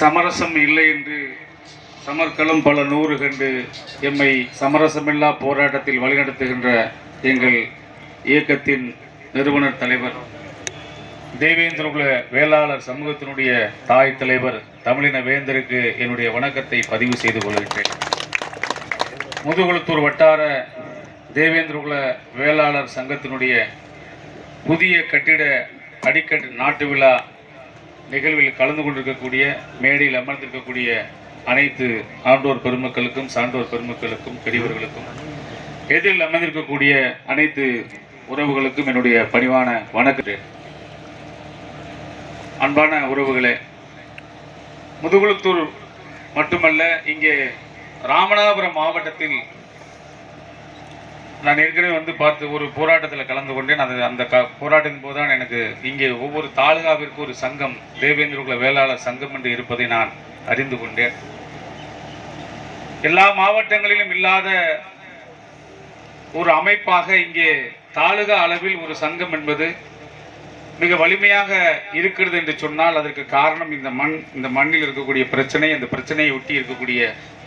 சமரசம் இல்லை என்று சமர்க்களம் பல நூறு கண்டு எம்மை சமரசமில்லா போராட்டத்தில் வழிநடத்துகின்ற எங்கள் இயக்கத்தின் நிறுவனர் தலைவர். தேவேந்திரகுல வேளாளர் சமூகத்தினுடைய தாய் தலைவர் தமிழின வேந்தருக்கு என்னுடைய வணக்கத்தை பதிவு செய்து கொள்கின்றேன். முதுகுளத்தூர் வட்டார தேவேந்திரகுல வேளாளர் சங்கத்தினுடைய புதிய கட்டிட அடிக்கட்டு நாட்டு விழா நிகழ்வில் கலந்து கொண்டிருக்கக்கூடிய மேடையில் அமர்ந்திருக்கக்கூடிய அனைத்து ஆண்டோர் பெருமக்களுக்கும் சான்றோர் பெருமக்களுக்கும் பெரியவர்களுக்கும் எதிரில் அமர்ந்திருக்கக்கூடிய அனைத்து உறவுகளுக்கும் என்னுடைய பணிவான வணக்கம் அன்பான உறவுகளே முதுகுளத்தூர் மட்டுமல்ல இங்கே ராமநாதபுரம் மாவட்டத்தில் நான் ஏற்கனவே வந்து பார்த்து ஒரு போராட்டத்தில் கலந்து கொண்டேன். அது அந்த க போராட்டத்தின் போது தான் எனக்கு இங்கே ஒவ்வொரு தாலுகாவிற்கு ஒரு சங்கம் தேவேந்திரகுல வேளாளர் சங்கம் என்று இருப்பதை நான் அறிந்து கொண்டேன். எல்லா மாவட்டங்களிலும் இல்லாத ஒரு அமைப்பாக இங்கே தாலுகா அளவில் ஒரு சங்கம் என்பது மிக வலிமையாக இருக்கிறது என்று சொன்னால் அதற்கு காரணம் இந்த மண் இந்த மண்ணில் இருக்கக்கூடிய பிரச்சனை அந்த பிரச்சனையை ஒட்டி இருக்கக்கூடிய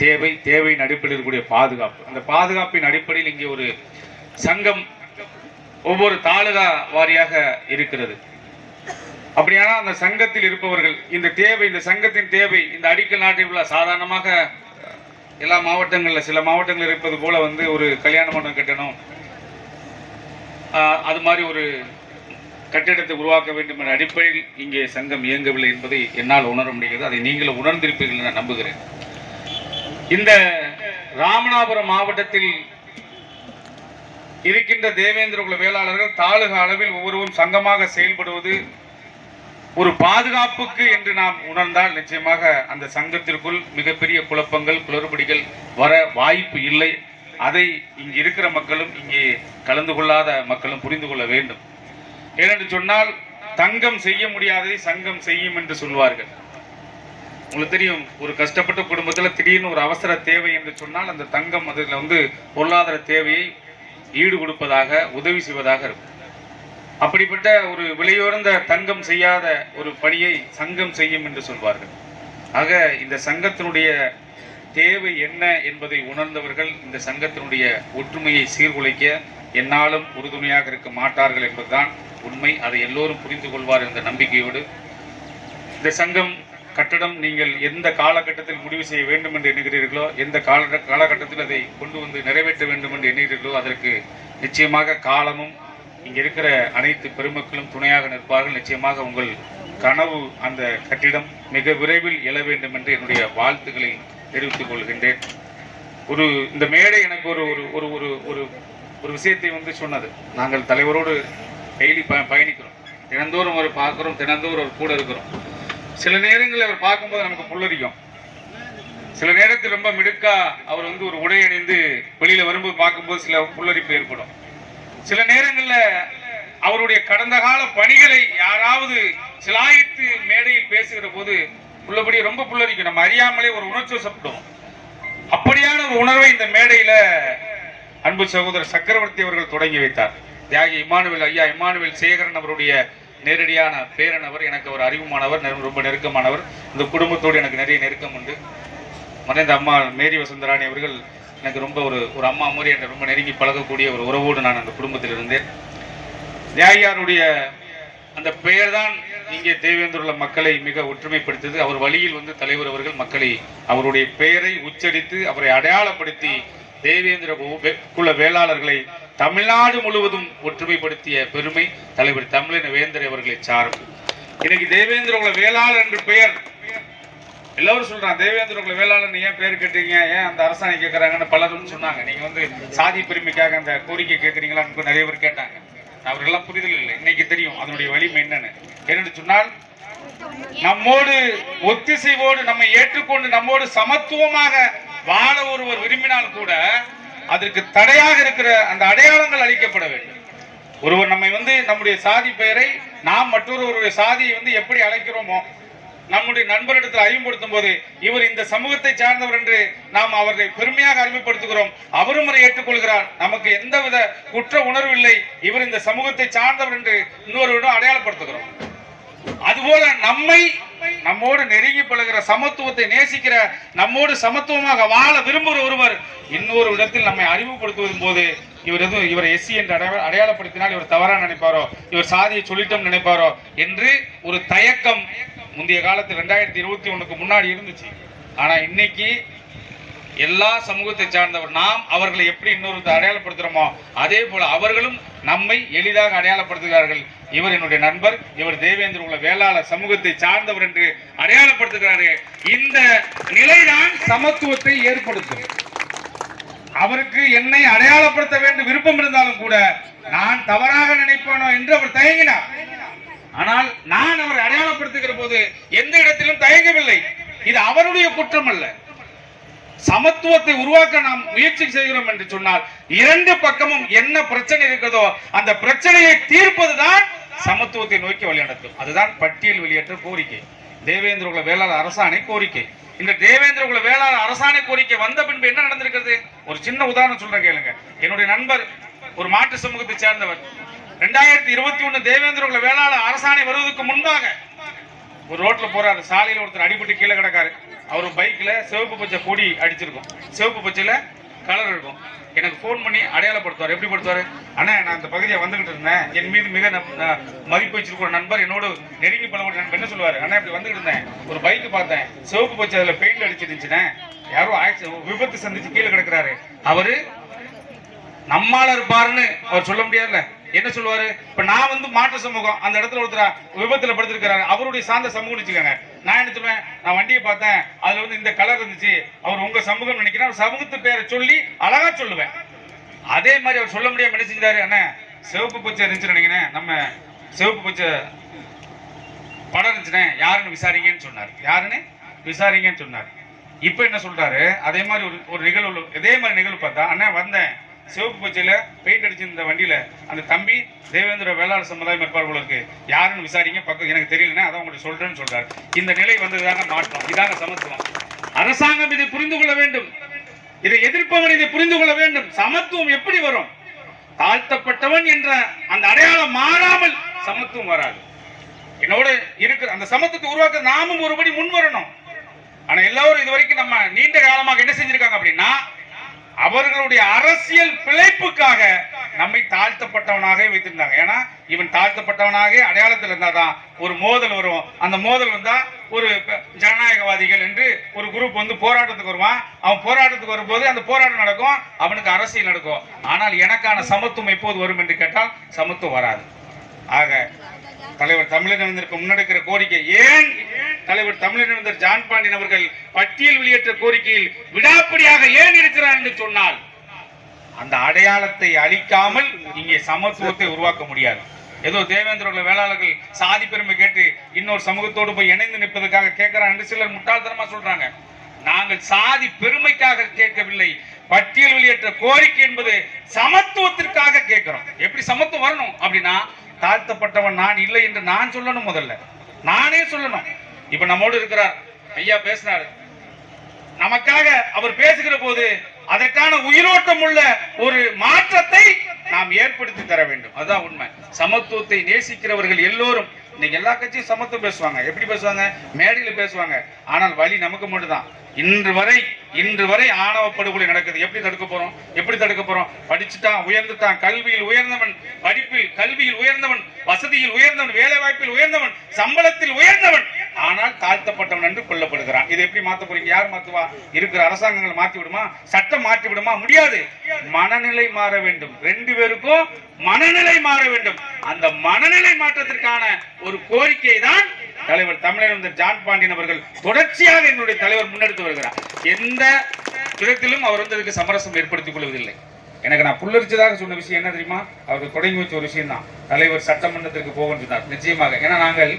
தேவை தேவையின் அடிப்படையில் இருக்கக்கூடிய பாதுகாப்பு. அந்த பாதுகாப்பின் அடிப்படையில் இங்கே ஒரு சங்கம் ஒவ்வொரு தாலுகா வாரியாக இருக்கிறது. அப்படியானால் அந்த சங்கத்தில் இருப்பவர்கள் இந்த தேவை இந்த சங்கத்தின் தேவை இந்த அடிக்கல் நாட்டில் உள்ள சாதாரணமாக எல்லா மாவட்டங்களில் சில மாவட்டங்களில் இருப்பது போல வந்து ஒரு கல்யாண மண்டபம் கட்டணும். அது மாதிரி ஒரு கட்டிடத்தை உருவாக்க வேண்டும் என்ற அடிப்படையில் இங்கே சங்கம் இயங்கவில்லை என்பதை என்னால் உணர முடிகிறது. அதை நீங்களும் உணர்ந்திருப்பீர்கள் என நான் நம்புகிறேன். இந்த ராமநாதபுரம் மாவட்டத்தில் இருக்கின்ற தேவேந்திரகுல வேளாளர்கள் தாலுகா அளவில் ஒவ்வொருவரும் சங்கமாக செயல்படுவது ஒரு பாதுகாப்புக்கு என்று நாம் உணர்ந்தால் நிச்சயமாக அந்த சங்கத்திற்குள் மிகப்பெரிய குழப்பங்கள் குளறுபடிகள் வர வாய்ப்பு இல்லை. அதை இங்கு இருக்கிற மக்களும் இங்கே கலந்து கொள்ளாத மக்களும் புரிந்து கொள்ள வேண்டும். ஏனென்று சொன்னால் தங்கம் செய்ய முடியாததை சங்கம் செய்யும் என்று சொல்வார்கள். உங்களுக்கு தெரியும் ஒரு கஷ்டப்பட்ட குடும்பத்தில் திடீர்னு ஒரு அவசர தேவை என்று சொன்னால் அந்த தங்கம் அதில் வந்து பொருளாதார தேவையை ஈடு கொடுப்பதாக உதவி செய்வதாக இருக்கும். அப்படிப்பட்ட ஒரு விலையுறந்த தங்கம் செய்யாத ஒரு பணியை சங்கம் செய்யும் என்று சொல்வார்கள். ஆக இந்த சங்கத்தினுடைய தேவை என்ன என்பதை உணர்ந்தவர்கள் இந்த சங்கத்தினுடைய ஒற்றுமையை சீர்குலைக்க என்னாலும் உறுதுணையாக இருக்க மாட்டார்கள் என்பதுதான் உண்மை. அதை எல்லோரும் புரிந்து கொள்வார் என்ற நம்பிக்கையோடு. இந்த சங்கம் கட்டடம் நீங்கள் எந்த காலகட்டத்தில் முடிவு செய்ய வேண்டும் என்று எண்ணுகிறீர்களோ எந்த கால காலகட்டத்தில் அதை கொண்டு வந்து நிறைவேற்ற வேண்டும் என்று எண்ணுகிறீர்களோ அதற்கு நிச்சயமாக காலமும் இங்கே இருக்கிற அனைத்து பெருமக்களும் துணையாக நிற்பார்கள். நிச்சயமாக உங்கள் கனவு அந்த கட்டிடம் மிக விரைவில் எழ வேண்டும் என்று என்னுடைய வாழ்த்துக்களை தெரிவித்துக் கொள்கின்றேன். ஒரு இந்த மேடை எனக்கு ஒரு ஒரு ஒரு ஒரு ஒரு ஒரு விஷயத்தை வந்து சொன்னது. நாங்கள் தலைவரோடு டெய்லி ப பயணிக்கிறோம். தினந்தோறும் அவர் பார்க்குறோம் தினந்தோறும் ஒரு கூட இருக்கிறோம். சில நேரங்களில் அவர் பார்க்கும்போது நமக்கு புல்லரிக்கும். சில நேரத்தில் ரொம்ப மிடுக்காக அவர் வந்து ஒரு உடை அணிந்து வெளியில் வரும்போது பார்க்கும்போது சில புல்லரிப்பு ஏற்படும். சில நேரங்களில் அவருடைய கடந்த கால பணிகளை யாராவது சிலாயித்து மேடையில் பேசுகிற போது உள்ளபடி ரொம்ப புல்லரிக்கும். நம்ம அறியாமலே ஒரு உணர்ச்சி வசப்படும். அப்படியான ஒரு உணர்வை இந்த மேடையில அன்பு சகோதரர் சக்கரவர்த்தி அவர்கள் தொடங்கி வைத்தார். தியாகி இமானுவேல் ஐயா இமானுவேல் சேகரன் அவருடைய நேரடியான பேரனவர் எனக்கு அவர் அறிவுமானவர் நெரு- ரொம்ப நெருக்கமானவர். இந்த குடும்பத்தோடு எனக்கு நிறைய நெருக்கம் உண்டு. மறைந்த அம்மா மேரி வசந்தராணி அவர்கள் எனக்கு ரொம்ப ஒரு ஒரு அம்மா மாதிரி என்னை ரொம்ப நெருங்கி பழகக்கூடிய ஒரு உறவோடு நான் அந்த குடும்பத்தில் இருந்தேன். தியாகியாருடைய அந்த பெயர் தான் இங்கே தேவேந்திர மக்களை மிக ஒற்றுமைப்படுத்தியது. அவர் வழியில் வந்து தலைவர் அவர்கள் மக்களை அவருடைய பெயரை உச்சரித்து அவரை அடையாளப்படுத்தி தேவேந்திர குல வேளாளர்களை தமிழ்நாடு முழுவதும் ஒற்றுமைப்படுத்திய பெருமை தலைவர் தமிழின வேந்தர் அவர்களை சாரும். இன்னைக்கு தேவேந்திர குல வேளாளர் என்று பெயர். எல்லாரும் சொல்றாங்க தேவேந்திர குல வேளாளர் ஏன் பேர் கேட்டீங்க? ஏன் அந்த அரசாணை கேட்கறாங்கன்னு பலரும் சொன்னாங்க. நீங்க வந்து சாதி பெருமைக்காக அந்த கோரிக்கை கேட்கறீங்களான்னு நிறைய பேர் கேட்டாங்க. அவர்களெல்லாம் புரிதல் இல்லை. இன்னைக்கு தெரியும் அதனுடைய வலிமை என்னன்னு. என்னென்னு சொன்னால் நம்மோடு ஒத்திசைவோடு நம்மை ஏற்றுக்கொண்டு நம்மோடு சமத்துவமாக வாழ ஒருவர் விரும்பினால் கூட அதற்கு தடையாக இருக்கிற அந்த அடையாளங்கள் அளிக்கப்பட வேண்டும். ஒருவர் நம்மை வந்து நம்முடைய சாதி பெயரை நாம் மற்றொருவருடைய சாதியை வந்து எப்படி அழைக்கிறோமோ நம்முடைய நண்பரிடத்தில் அறிமுகப்படுத்தும் போது இவர் இந்த சமூகத்தை சார்ந்தவர் என்று நாம் அவரை பெருமையாக அறிமுகப்படுத்துகிறோம் அவரும் அதை ஏற்றுக்கொள்கிறார். நமக்கு எந்தவித குற்ற உணர்வு இல்லை. இவர் இந்த சமூகத்தை சார்ந்தவர் என்று இன்னொருவரிடம் அடையாளப்படுத்துகிறோம். அதுபோல நம்மை நம்மோடு நெருங்கி பழகிற சமத்துவத்தை நேசிக்கிற நம்மோடு சமத்துவமாக வாழ விரும்புகிற ஒருவர் இன்னொரு இடத்தில் நம்மை அறிமுகப்படுத்துவதும் போது இவர் எதுவும் இவர் எஸ்சி என்று அடைய- அடையாளப்படுத்தினால் இவர் தவறா நினைப்பாரோ இவர் சாதியை சொல்லிட்டோம் நினைப்பாரோ என்று ஒரு தயக்கம் முந்தைய காலத்து ரெண்டாயிரத்தி இருபத்தி ஒன்றுக்கு முன்னாடி இருந்துச்சு. ஆனால் இன்னைக்கு எல்லா சமூகத்தை சார்ந்தவர் நாம் அவர்களை எப்படி இன்னொருத்தர் அடையாளப்படுத்துகிறோமோ அதே போல் அவர்களும் நம்மை எளிதாக அடையாளப்படுத்துகிறார்கள். இவர் என்னுடைய நண்பர் இவர் தேவேந்திர உள்ள வேளாளர் சமூகத்தை சார்ந்தவர் என்று அடையாளப்படுத்துகிறாரு. இந்த நிலைதான் சமத்துவத்தை ஏற்படுத்தும். அவருக்கு என்னை அடையாளப்படுத்த வேண்டும் விருப்பம் இருந்தாலும் கூட நான் தவறாக நினைப்பேனோ என்று அவர் தயங்கினார். ஆனால் நான் அவரை அடையாளப்படுத்துகிற போது எந்த இடத்திலும் தயங்கவில்லை. இது அவருடைய குற்றம் அல்ல சமத்துவத்தை உருவாக்க நாம் முயற்சி செய்கிறோம் என்று சொன்னால் இரண்டு பக்கமும் என்ன பிரச்சனை இருக்கிறதோ அந்த பிரச்சனையை தீர்ப்பதுதான் சமத்துவத்தை நோக்கி வழிநடத்தும் அதுதான் பட்டியல் வெளியேற்ற கோரிக்கை. தேவேந்திர குல வேளாளர் அரசாணை கோரிக்கை. இந்த தேவேந்திர குல வேளாளர் அரசாணை கோரிக்கை வந்த பின்பு என்ன நடந்திருக்கிறது? ஒரு சின்ன உதாரணம் சொல்றேன் கேளுங்க. என்னுடைய நண்பர் ஒரு மாற்று சமூகத்தை சேர்ந்தவர். ரெண்டாயிரத்தி இருபத்தி ஒண்ணு தேவேந்திர குல வேளாளர் அரசாணை வருவதற்கு முன்பாக ஒரு ரோட்ல போறாரு. சாலையில ஒருத்தர் அடிபட்டு கீழே கிடக்காரு. அவர் பைக்ல சிவப்பு பச்சை கொடி அடிச்சிருக்கும். சிவப்பு பச்சையில கலர் இருக்கும். எனக்கு ஃபோன் பண்ணி அடையாளப்படுத்துவார். எப்படி படுத்துவாரு? அண்ணா நான் அந்த பகுதியை வந்துகிட்டு இருந்தேன். என் மீது மிக நம்- மதிப்பு வச்சிருக்கிற நண்பர் என்னோட நெருங்கி பழகுற நண்பர். என்ன சொல்லுவாரு? அண்ணா இப்படி வந்துகிட்டு இருந்தேன். ஒரு பைக் பார்த்தேன். சிவப்பு பச்சை அதுல பெயிண்ட் அடிச்சிருந்துச்சுனே யாரோ ஆக்சி- விபத்து சந்திச்சு கீழே கிடக்குறாரு. அவரு நம்மால இருப்பாருன்னு அவர் சொல்ல முடியாதுல்ல. என்ன சொல்லுவாரு? இப்ப நான் வந்து மாற்று சமூகம். அந்த இடத்துல ஒருத்தர் விபத்துல படுத்திருக்கிறாரு. அவருடைய சார்ந்த சமூகம் வச்சுக்கோங்க. நான் என்ன சொல்லுவேன்? நான் வண்டியை பார்த்தேன். அதுல வந்து இந்த கலர் இருந்துச்சு. அவர் உங்க சமூகம் நினைக்கிறேன். சமூகத்து பேரை சொல்லி அழகா சொல்லுவேன். அதே மாதிரி அவர் சொல்ல முடியாம என்ன செஞ்சாரு? அண்ணன் சிவப்பு பச்சை இருந்துச்சு நினைக்கிறேன். நம்ம சிவப்பு பச்சை படம் இருந்துச்சுனே யாருன்னு விசாரிங்கன்னு சொன்னார். யாருன்னு? விசாரிங்கன்னு சொன்னார். இப்போ என்ன சொல்றாரு? அதே மாதிரி ஒரு ஒரு நிகழ்வு இதே மாதிரி நிகழ்வு பார்த்தா அண்ணன் வந்தேன். சிவப்பு பச்சையில பெயிண்ட் அடிச்சிருந்த வண்டியில அந்த தம்பி தேவேந்திர வேளாண் சமுதாயம் மேற்பார்வர்களுக்கு யாருன்னு விசாரிங்க பக்கம் எனக்கு தெரியலன்னா அதான் உங்களுக்கு சொல்றேன்னு சொல்றாரு. இந்த நிலை வந்ததுதாங்க மாற்றம். இதாங்க சமத்துவம். அரசாங்கம் இதை புரிந்து கொள்ள வேண்டும். இதை எதிர்ப்பவன் இதை புரிந்து கொள்ள வேண்டும். சமத்துவம் எப்படி வரும்? தாழ்த்தப்பட்டவன் என்ற அந்த அடையாளம் மாறாமல் சமத்துவம் வராது. என்னோட இருக்கிற அந்த சமத்துவத்தை உருவாக்க நாமும் ஒருபடி முன் வரணும் ஆனா எல்லாரும் இது வரைக்கும் நம்ம நீண்ட காலமாக என்ன செஞ்சிருக்காங்க அப்படின்னா அவர்களுடைய அரசியல் பிழைப்புக்காக நம்மை தாழ்த்தப்பட்டவனாக வைத்திருந்தாங்க. ஏன்னா இவன் தாழ்த்தப்பட்டவனாக அடையாளத்தில் இருந்தாதான் ஒரு மோதல் வரும். அந்த மோதல் வந்தா ஒரு ஜனநாயகவாதிகள் என்று ஒரு குரூப் வந்து போராட்டத்துக்கு வருவான். அவன் போராட்டத்துக்கு வரும்போது அந்த போராட்டம் நடக்கும் அவனுக்கு அரசியல் நடக்கும். ஆனால் எனக்கான சமத்துவம் எப்போது வரும் என்று கேட்டால் சமத்துவம் வராது. ஆக தலைவர் தமிழினத்திற்கு முன்னெடுக்கிற கோரிக்கை ஏன் தலைவர் தமிழர் ஜான் பாண்டியன் அவர்கள் பட்டியல் வெளியேற்ற கோரிக்கையில் விடாப்பிடியாக ஏன் இருக்கிறார் என்று சொன்னால் அந்த அடையாளத்தை அழிக்காமல் இங்கே சமத்துவத்தை உருவாக்க முடியாது. ஏதோ தேவேந்திர உள்ள வேளாளர்கள் சாதி பெருமை கேட்டு இன்னொரு சமூகத்தோடு போய் இணைந்து நிற்பதற்காக கேட்கிறான் என்று சிலர் முட்டாள்தனமா சொல்றாங்க. நாங்கள் சாதி பெருமைக்காக கேட்கவில்லை. பட்டியல் வெளியேற்ற கோரிக்கை என்பது சமத்துவத்திற்காக கேட்கிறோம். எப்படி சமத்துவம் வரணும்? அப்படின்னா தாழ்த்தப்பட்டவன் நான் இல்லை என்று நான் சொல்லணும் முதல்ல. நானே சொல்லணும். இப்ப நம்மோடு இருக்கிறார் ஐயா பேசினாரு. நமக்காக அவர் பேசுகிற போது அதற்கான உயிரோட்டம் உள்ள ஒரு மாற்றத்தை நாம் ஏற்படுத்தி தர வேண்டும். அதுதான் உண்மை. சமத்துவத்தை நேசிக்கிறவர்கள் எல்லோரும் இன்னைக்கு எல்லா கட்சியும் சமத்துவம் பேசுவாங்க. எப்படி பேசுவாங்க? மேடையில் பேசுவாங்க. ஆனால் வழி நமக்கு மட்டும்தான். இன்று வரை இன்று வரை ஆணவ படுகொலை நடக்குது. எப்படி தடுக்க போறோம்? எப்படி தடுக்க போறோம்? படிச்சுட்டான் உயர்ந்துட்டான். கல்வியில் உயர்ந்தவன் படிப்பில் கல்வியில் உயர்ந்தவன் வசதியில் உயர்ந்தவன் வேலை வாய்ப்பில் உயர்ந்தவன் சம்பளத்தில் உயர்ந்தவன். ஆனால் தாழ்த்தப்பட்டவன் என்று கொல்லப்படுகிறான். இதை எப்படி மாத்த போறீங்க? யார் மாத்துவா? இருக்கிற அரசாங்கங்கள் மாத்தி விடுமா? சட்டம் மாற்றி விடுமா? முடியாது. மனநிலை மாற வேண்டும். ரெண்டு பேருக்கும் மனநிலை மாற வேண்டும். அந்த மனநிலை மாற்றத்திற்கான ஒரு கோரிக்கை தான் தலைவர் தமிழர் ஜான் பாண்டியன் அவர்கள் தொடர்ச்சியாக என்னுடைய தலைவர் முன்னெடுத்து வருகிறார். எந்த விதத்திலும் அவர் வந்து அதுக்கு சமரசம் ஏற்படுத்திக் கொள்வதில்லை. எனக்கு நான் புல்லரிச்சதாக சொன்ன விஷயம் என்ன தெரியுமா? அவருக்கு தொடங்கி வச்ச ஒரு விஷயம் தான் தலைவர் சட்டமன்றத்திற்கு போகணும் சொன்னார். நிச்சயமாக. ஏன்னா நாங்கள்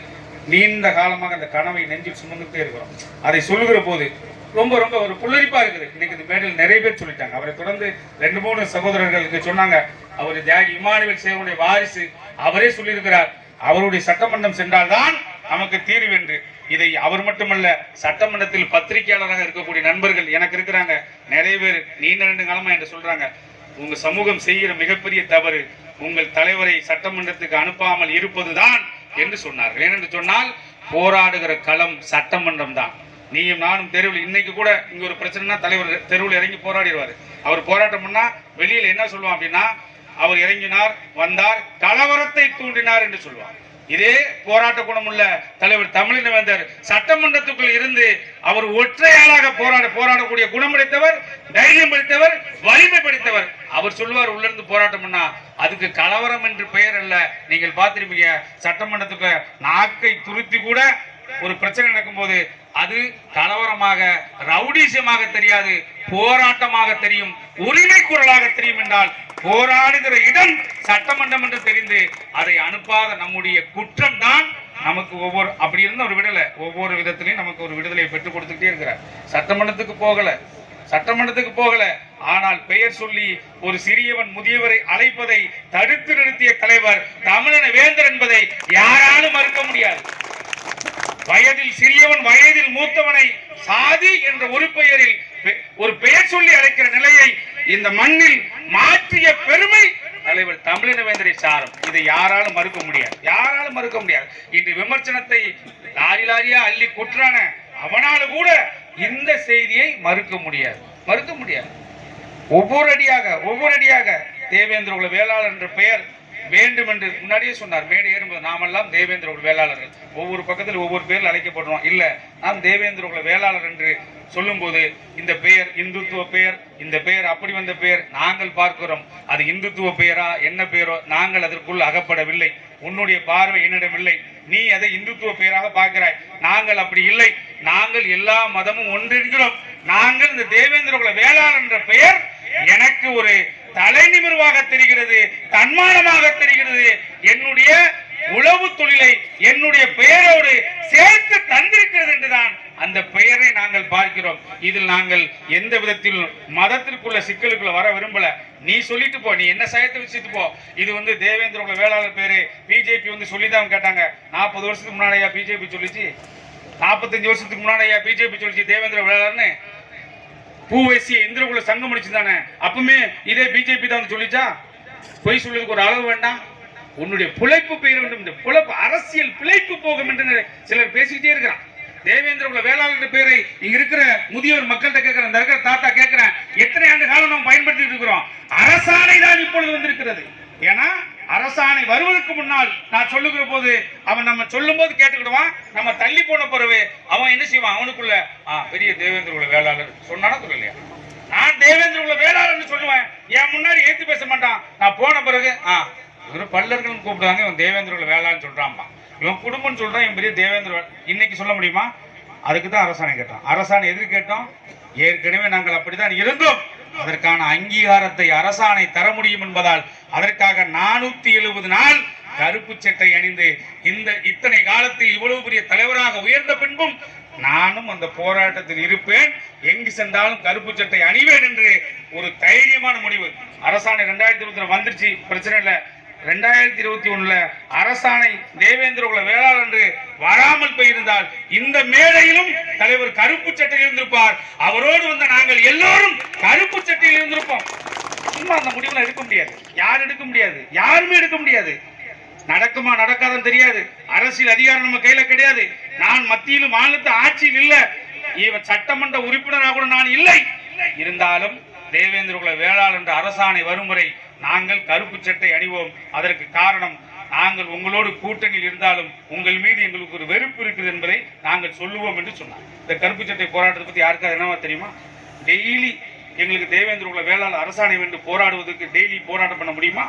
நீண்ட காலமாக அந்த கனவை நெஞ்சில் சுமந்துட்டே இருக்கிறோம். அதை சொல்லுகிற போது ரொம்ப ரொம்ப ஒரு புல்லரிப்பா இருக்குது. இன்னைக்கு இந்த மேடையில் நிறைய பேர் சொல்லிட்டாங்க. அவரை தொடர்ந்து ரெண்டு மூணு சகோதரர்களுக்கு சொன்னாங்க. அவர் தியாகி இமானுவேல் சேவனுடைய வாரிசு அவரே சொல்லியிருக்கிறார். அவருடைய சட்டமன்றம் சென்றால்தான் நமக்கு தீர்வு என்று. இதை அவர் மட்டுமல்ல சட்டமன்றத்தில் பத்திரிகையாளராக இருக்கக்கூடிய நண்பர்கள் எனக்கு இருக்கிறாங்க. நிறைய பேர் நீண்ட ரெண்டு காலமா என்று சொல்றாங்க. உங்க சமூகம் செய்கிற மிகப்பெரிய தவறு உங்கள் தலைவரை சட்டமன்றத்துக்கு அனுப்பாமல் இருப்பதுதான் என்று சொன்னார்கள். ஏனென்று சொன்னால் போராடுகிற களம் சட்டமன்றம் தான். நீயும் நானும் தெருவில் இன்னைக்கு கூட இங்க ஒரு பிரச்சனைனா தலைவர் தெருவில் இறங்கி போராடிடுவார். அவர் போராட்டம் பண்ணா வெளியில என்ன சொல்லுவான் அப்படின்னா அவர் இறங்கினார் வந்தார் கலவரத்தை தூண்டினார் என்று சொல்லுவார். இதே போராட்ட குணமுள்ள தலைவர் தமிழினவேந்தர் சட்டமன்றத்துக்குள் இருந்து அவர் ஒற்றையாளாக போராட போராடக்கூடிய குணம் படைத்தவர் தைரியம் படைத்தவர் வலிமை படைத்தவர். அவர் சொல்லுவார் உள்ள இருந்து போராட்டம் பண்ணா அதுக்கு கலவரம் என்று பெயர் அல்ல. நீங்கள் பார்த்திருப்பீங்க சட்டமன்றத்துக்கு நாக்கை துருத்தி கூட ஒரு பிரச்சனை நடக்கும் போது அது கலவரமாக ரவுடிசமாக தெரியாது போராட்டமாக தெரியும் உரிமை குரலாக தெரியும் என்றால் போராடுகிற இடம் சட்டமன்றம் என்று தெரிந்து அதை அனுப்பாத நம்முடைய குற்றம் தான் நமக்கு ஒவ்வொரு அப்படி இருந்த ஒரு விடலை ஒவ்வொரு விதத்திலையும் நமக்கு ஒரு விடுதலையை பெற்றுக் கொடுத்துக்கிட்டே இருக்கிறார். சட்டமன்றத்துக்கு போகல சட்டமன்றத்துக்கு போகல ஆனால் பெயர் சொல்லி ஒரு சிறியவன் முதியவரை அழைப்பதை தடுத்து நிறுத்திய தலைவர் தமிழன வேந்தர் என்பதை யாராலும் மறுக்க முடியாது. வயதில் சிறியவன் வயதில் மூத்தவனை சாதி என்ற ஒரு பெயரில் பெ- ஒரு பெயர் சொல்லி அழைக்கிற நிலையை இந்த மண்ணில் மாற்றிய பெருமை தலைவர் தமிழினவேந்தரை சாரும். இதை யாராலும் மறுக்க முடியாது. யாராலும் மறுக்க முடியாது. இன்று விமர்சனத்தை லாரி லாரியா அள்ளி குற்றான அவனால கூட இந்த செய்தியை மறுக்க முடியாது. மறுக்க முடியாது. ஒவ்வொரு அடியாக ஒவ்வொரு அடியாக தேவேந்திர உள்ள வேளாளர் என்ற பெயர் வேண்டும் என்று முன்னாடியே சொன்னார். மேடை ஏறும்போது நாமெல்லாம் தேவேந்திர குல வேளாளர்கள். ஒவ்வொரு பக்கத்தில் ஒவ்வொரு பேரில் அழைக்கப்படுறோம். இல்லை நாம் தேவேந்திர குல வேளாளர் என்று சொல்லும்போது இந்த பெயர் இந்துத்துவ பெயர் இந்த பெயர் அப்படி வந்த பெயர் நாங்கள் பார்க்கிறோம். அது இந்துத்துவ பெயரா என்ன பெயரோ நாங்கள் அதற்குள் அகப்படவில்லை. உன்னுடைய பார்வை என்னிடம் இல்லை. நீ அதை இந்துத்துவ பெயராக பார்க்கிறாய். நாங்கள் அப்படி இல்லை. நாங்கள் எல்லா மதமும் ஒன்றிருக்கிறோம். நாங்கள் இந்த தேவேந்திர குல வேளாளர் என்ற பெயர் எனக்கு ஒரு தலை நிமிர்வாக தெரிகிறது தன்மானமாக தெரிகிறது. என்னுடைய உழவு தொழிலை என்னுடைய பெயரோடு சேர்த்து தந்திருக்கிறது என்றுதான் அந்த பெயரை நாங்கள் பார்க்கிறோம். இதில் நாங்கள் எந்த விதத்தில் மதத்திற்குள்ள சிக்கலுக்குள்ள வர விரும்பல. நீ சொல்லிட்டு போ நீ என்ன சயத்தை வச்சுட்டு போ. இது வந்து தேவேந்திர வேளாளர் பேரு பிஜேபி வந்து சொல்லிதான் கேட்டாங்க. நாற்பது வருஷத்துக்கு முன்னாடியா பிஜேபி சொல்லிச்சு. நாற்பத்தஞ்சு வருஷத்துக்கு முன்னாடியா பிஜேபி சொல்லிச்சு தேவேந்திர வேளாளர்னு. பூவசி இந்திரகுல சங்கம் முடிச்சு தானே அப்பவுமே இதே பிஜேபி தான் சொல்லிச்சா? பொய் சொல்றதுக்கு ஒரு அளவு வேண்டாம். உன்னுடைய பிழைப்பு பெயர வேண்டும். இந்த பிழைப்பு அரசியல் பிழைப்பு போகும் என்று சிலர் பேசிக்கிட்டே இருக்கிறான். தேவேந்திர குல வேளாளர் பேரை இங்க இருக்கிற முதியோர் மக்கள்கிட்ட கேட்கிறேன். இந்த இருக்கிற தாத்தா கேட்கிறேன். எத்தனை ஆண்டு காலம் நாம் பயன்படுத்திட்டு இருக்கிறோம்? அரசாணை தான் இப்பொழுது வந்திருக்கிறது. ஏன்னா அரசாணை வருவதற்கு முன்னால் நான் சொல்லுகிற போது அவன் நம்ம சொல்லும் போது கேட்டுக்கிடுவான் நம்ம தள்ளி போன பிறகு அவன் என்ன செய்வான்? அவனுக்குள்ள ஆ பெரிய தேவேந்திர குல வேளாளர். சொன்னானா சொல்லலையா? நான் தேவேந்திர குல வேளாளர்னு சொல்லுவேன். என் முன்னாடி ஏத்து பேச மாட்டான். நான் போன பிறகு ஆ இவரு பல்லர்கள் கூப்பிடுறாங்க இவன் தேவேந்திர குல வேளாளர்னு சொல்றான்பா இவன் குடும்பம்னு சொல்றான் இவன் பெரிய தேவேந்திர இன்னைக்கு சொல்ல முடியுமா? அதுக்கு தான் அரசாணை கேட்டோம் அரசாணை எதிர்கேட்டோம் கேட்டோம். ஏற்கனவே நாங்கள் அப்படித்தான் இருந்தோம். அதற்கான அங்கீகாரத்தை அரசாணை தர முடியும் என்பதால் அதற்காக நானூத்தி எழுபது நாள் கருப்பு சட்டை அணிந்து இந்த இத்தனை காலத்தில் இவ்வளவு பெரிய தலைவராக உயர்ந்த பின்பும் நானும் அந்த போராட்டத்தில் இருப்பேன். எங்கு சென்றாலும் கருப்பு சட்டை அணிவேன் என்று ஒரு தைரியமான முடிவு. அரசாணை ரெண்டாயிரத்தி இருபத்தி வந்துருச்சு பிரச்சனை இல்லை. ரெண்டாயிரத்தி இருபத்தி ஒண்ணுல அரசாணை தேவேந்திர குல வேளாளர் என்று வராமல் போயிருந்தால் இந்த மேடையிலும் தலைவர் கருப்பு சட்டை இருந்திருப்பார். அவரோடு வந்த நாங்கள் எல்லோரும் கருப்பு சட்டையில் இருந்திருப்போம். சும்மா அந்த முடிவுலாம் எடுக்க முடியாது. யார் எடுக்க முடியாது. யாருமே எடுக்க முடியாது. நடக்குமா நடக்காதுன்னு தெரியாது. அரசியல் அதிகாரம் நம்ம கையில கிடையாது. நான் மத்தியிலும் மாநிலத்து ஆட்சியில் இல்ல. இவன் சட்டமன்ற உறுப்பினராக கூட நான் இல்லை. இருந்தாலும் தேவேந்திர குல வேளாள் என்ற அரசாணை வரும் வரை நாங்கள் கருப்பு சட்டை அணிவோம். அதற்கு காரணம் நாங்கள் உங்களோடு கூட்டணியில் இருந்தாலும் உங்கள் மீது எங்களுக்கு ஒரு வெறுப்பு இருக்குது என்பதை நாங்கள் சொல்லுவோம் என்று சொன்னார். இந்த கருப்பு சட்டை போராட்டத்தை பத்தி யாருக்காவது என்னவா தெரியுமா? டெய்லி எங்களுக்கு தேவேந்திர குல வேளாண் அரசாணை வேண்டும் போராடுவதற்கு டெய்லி போராட்டம் பண்ண முடியுமா?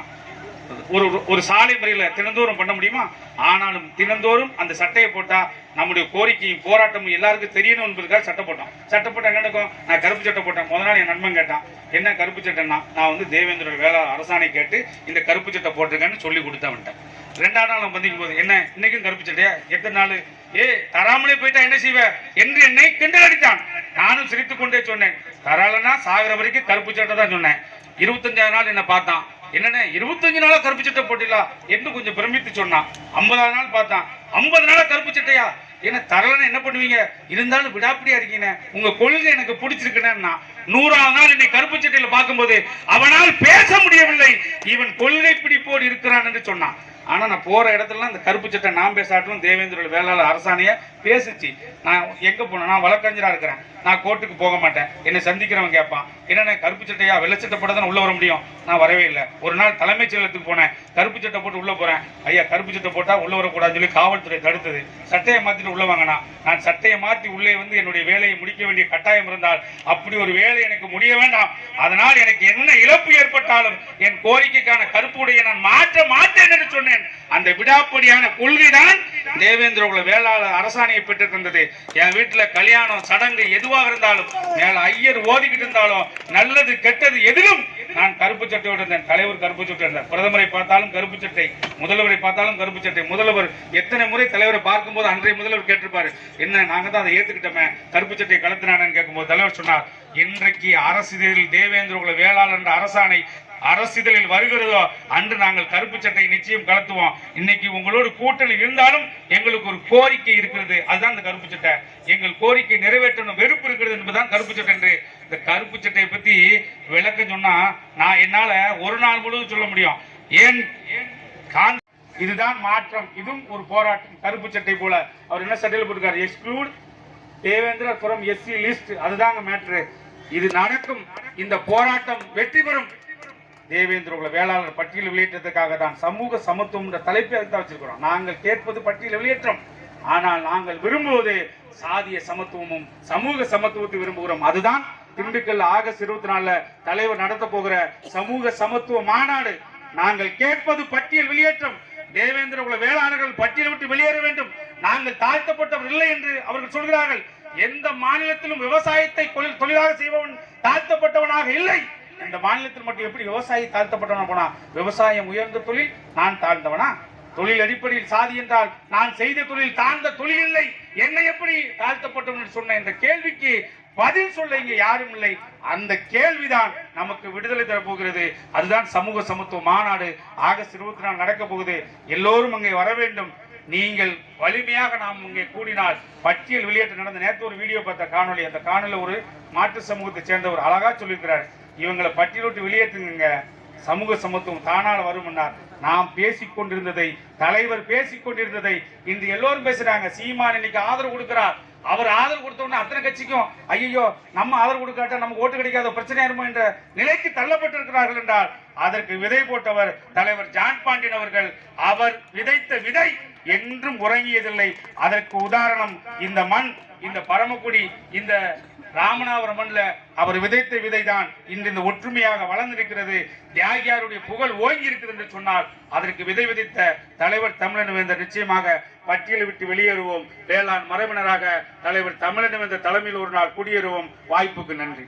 ஒரு ஒரு சாலை முறையில் தினந்தோறும் பண்ண முடியுமா? ஆனாலும் தினந்தோறும் அந்த சட்டையை போட்டால் நம்முடைய கோரிக்கையும் போராட்டமும் எல்லாருக்கும் தெரியணும் என்பதுக்காக சட்டை போட்டோம். சட்டை போட்டால் என்ன நடக்கும்? நான் கருப்பு சட்டை போட்டேன். முதல் நாள் என் நண்பன் கேட்டான் என்ன கருப்பு சட்டைன்னா? நான் வந்து தேவேந்திரோட வேளா அரசாணை கேட்டு இந்த கருப்பு சட்டை போட்டிருக்கேன்னு சொல்லி கொடுத்தவன்ட்டேன் ரெண்டாம் நாள் நான் வந்திக்கும் போது என்ன இன்னைக்கும் கருப்பு சட்டையா? எத்தனை நாள்? ஏ தராமலே போயிட்டா என்ன செய்வ? என்று என்னை கிண்டல் அடித்தான். நானும் சிரித்து கொண்டே சொன்னேன். தராலன்னா சாகிற வரைக்கும் கருப்பு சட்டை தான் சொன்னேன். இருபத்தஞ்சாயிரம் நாள் என்ன பார்த்தான். என்னண்ணே இருபத்தஞ்சு நாளா கருப்பு சட்டை போட்டிடலாம் என்று கொஞ்சம் பிரமித்து சொன்னான். ஐம்பதாவது நாள் பார்த்தான். ஐம்பது நாளா கருப்பு சட்டையா? என்ன தரலன்னு என்ன பண்ணுவீங்க? இருந்தாலும் விடாப்படியா இருக்கீங்க உங்க கொள்கை எனக்கு பிடிச்சிருக்குன்னா நூறாவது நாள் என்னை கருப்பு சட்டையில பார்க்கும்போது அவனால் பேச முடியவில்லை. இவன் கொள்கை பிடிப்போடு இருக்கிறான் என்று சொன்னான். ஆனால் நான் போகிற இடத்துல இந்த கருப்பு சட்டை நான் பேசாட்டிலும் தேவேந்திரோட வேளாளர் அரசாணையை பேசிச்சு. நான் எங்கே போனேன்? நான் வழக்கறிஞராக இருக்கிறேன். நான் கோர்ட்டுக்கு போக மாட்டேன். என்னை சந்திக்கிறவன் கேட்பான். என்னென்ன கருப்பு சட்டையா? வெள்ளை சட்டை போட தான் உள்ளே வர முடியும்? நான் வரவே இல்லை. ஒரு நாள் தலைமைச் செயலத்துக்கு போனேன். கருப்பு சட்டை போட்டு உள்ளே போகிறேன் ஐயா கருப்பு சட்டை போட்டால் உள்ளே வரக்கூடாதுன்னு சொல்லி காவல்துறை தடுத்தது. சட்டையை மாற்றிட்டு உள்ளே வாங்கினா நான் சட்டையை மாற்றி உள்ளே வந்து என்னுடைய வேலையை முடிக்க வேண்டிய கட்டாயம் இருந்தால் அப்படி ஒரு வேலை எனக்கு முடிய வேண்டாம். அதனால் எனக்கு என்ன இழப்பு ஏற்பட்டாலும் என் கோரிக்கைக்கான கருப்பு உடையை நான் மாற்ற மாட்டேன் என்று சொன்னேன். அந்த விடாப்படியான கொள்கைதான் தேவேந்திர குல வேளாளர் அரசாணையை பெற்று தந்தது. என் வீட்டுல கல்யாணம் சடங்கு எதுவாக இருந்தாலும் மேல ஐயர் ஓதிக்கிட்டு இருந்தாலும் நல்லது கெட்டது எதிலும் நான் கருப்பு சட்டையோடு இருந்தேன். தலைவர் கருப்பு சட்டை இருந்தார். பிரதமரை பார்த்தாலும் கருப்பு சட்டை முதல்வரை பார்த்தாலும் கருப்பு சட்டை. முதல்வர் எத்தனை முறை தலைவரை பார்க்கும்போது அன்றைய முதல்வர் கேட்டிருப்பாரு. என்ன நாங்க தான் அதை ஏத்துக்கிட்டோமே கருப்பு சட்டை கலத்தினானு கேட்கும்போது தலைவர் சொன்னார் இன்றைக்கு அரசு தேவேந்திர குல வேளாளர் என்ற அரசாணை அரசிதழில் வருகிறதோ அன்று நாங்கள் கருப்பு சட்டை நிச்சயம் கலத்துவோம். இன்னைக்கு உங்களோடு கூட்டணி இருந்தாலும் எங்களுக்கு ஒரு கோரிக்கை இருக்கிறது. அதுதான் இந்த கருப்பு சட்டை. எங்கள் கோரிக்கை நிறைவேற்றணும். வெறுப்பு இருக்கிறது என்பதுதான் கருப்பு சட்டை என்று. இந்த கருப்பு சட்டையை பத்தி விளக்கம் சொன்னா நான் என்னால ஒரு நாள் முழுவதும் சொல்ல முடியும். ஏன் இதுதான் மாற்றம். இதுவும் ஒரு போராட்டம். கருப்பு சட்டை போல. அவர் என்ன சட்டையில் போட்டிருக்காரு? எக்ஸ்க்ளூட் தேவேந்திர புறம் எஸ்சி லிஸ்ட் அதுதாங்க மேட்ரு இது நடக்கும். இந்த போராட்டம் வெற்றி பெறும். தேவேந்திர வேளாளர் பட்டியல் வெளியேற்றத்துக்காக தான் சமூக சமத்துவம் என்ற தலைப்பை தான் வச்சிருக்கிறோம் நாங்கள் கேட்பது பட்டியல் வெளியேற்றம். ஆனால் நாங்கள் விரும்புவது சாதிய சமத்துவமும் சமூக சமத்துவத்தை விரும்புகிறோம். அதுதான் திண்டுக்கல் ஆகஸ்ட் இருபத்தி நாலுல தலைவர் நடத்த போகிற சமூக சமத்துவ மாநாடு. நாங்கள் கேட்பது பட்டியல் வெளியேற்றம். தேவேந்திர குல வேளாளர்கள் பட்டியலை விட்டு வெளியேற வேண்டும். நாங்கள் தாழ்த்தப்பட்டவர் இல்லை என்று அவர்கள் சொல்கிறார்கள். எந்த மாநிலத்திலும் விவசாயத்தை தொழில் தொழிலாக செய்பவன் தாழ்த்தப்பட்டவனாக இல்லை. இந்த மாநிலத்தில் மட்டும் எப்படி விவசாயி தாழ்த்தப்பட்டவன போனா? விவசாயம் உயர்ந்த தொழில் நான் தாழ்ந்தவனா? தொழில் அடிப்படையில் சாதி என்றால் நான் செய்த தொழில் தாழ்ந்த தொழில் இல்லை. என்னை எப்படி தாழ்த்தப்பட்டவன் என்று சொன்ன இந்த கேள்விக்கு பதில் சொல்ல இங்க யாரும் இல்லை. அந்த கேள்விதான் நமக்கு விடுதலை தரப்போகிறது. அதுதான் சமூக சமத்துவ மாநாடு. ஆகஸ்ட் இருபத்தி நாலு நடக்க போகுது. எல்லோரும் அங்கே வர வேண்டும். நீங்கள் வலிமையாக நாம் இங்கே கூடினால் பட்டியல் வெளியேற்ற நடந்த நேற்று ஒரு வீடியோ பார்த்த காணொலி அந்த காணொலி ஒரு மாற்று சமூகத்தை சேர்ந்தவர் அழகா சொல்லியிருக்கிறார். இவங்களை பட்டியலிட்டு வெளியேற்றுங்க சமூக சமத்துவம் தானால வரும்னார் நாம் பேசிக் கொண்டிருந்ததை தலைவர் பேசிக் கொண்டிருந்ததை இன்று எல்லோரும் பேசுறாங்க. சீமான் இன்னைக்கு ஆதரவு கொடுக்கிறார். அவர் ஆதரவு கொடுத்தோம்னா அத்தனை கட்சிக்கும் ஐயோ நம்ம ஆதரவு கொடுக்காட்டா நமக்கு ஓட்டு கிடைக்காத பிரச்சனை இருமோ என்ற நிலைக்கு தள்ளப்பட்டிருக்கிறார்கள் என்றால் அதற்கு விதை போட்டவர் தலைவர் ஜான் பாண்டியன் அவர்கள். அவர் விதைத்த விதை என்றும் உறங்கியதில்லை. அதற்கு உதாரணம் இந்த மண் இந்த பரமக்குடி இந்த ராமநாதபுரம் மண்ணில் அவர் விதைத்த விதைதான் இன்று இந்த ஒற்றுமையாக வளர்ந்திருக்கிறது. தியாகியாருடைய புகழ் ஓங்கி இருக்குது என்று சொன்னால் அதற்கு விதை விதைத்த தலைவர் தமிழன் வேந்தர் நிச்சயமாக பட்டியலை விட்டு வெளியேறுவோம். வேளாண் மரபினராக தலைவர் தமிழன் வேந்தர் தலைமையில் ஒரு நாள் குடியேறுவோம். வாய்ப்புக்கு நன்றி.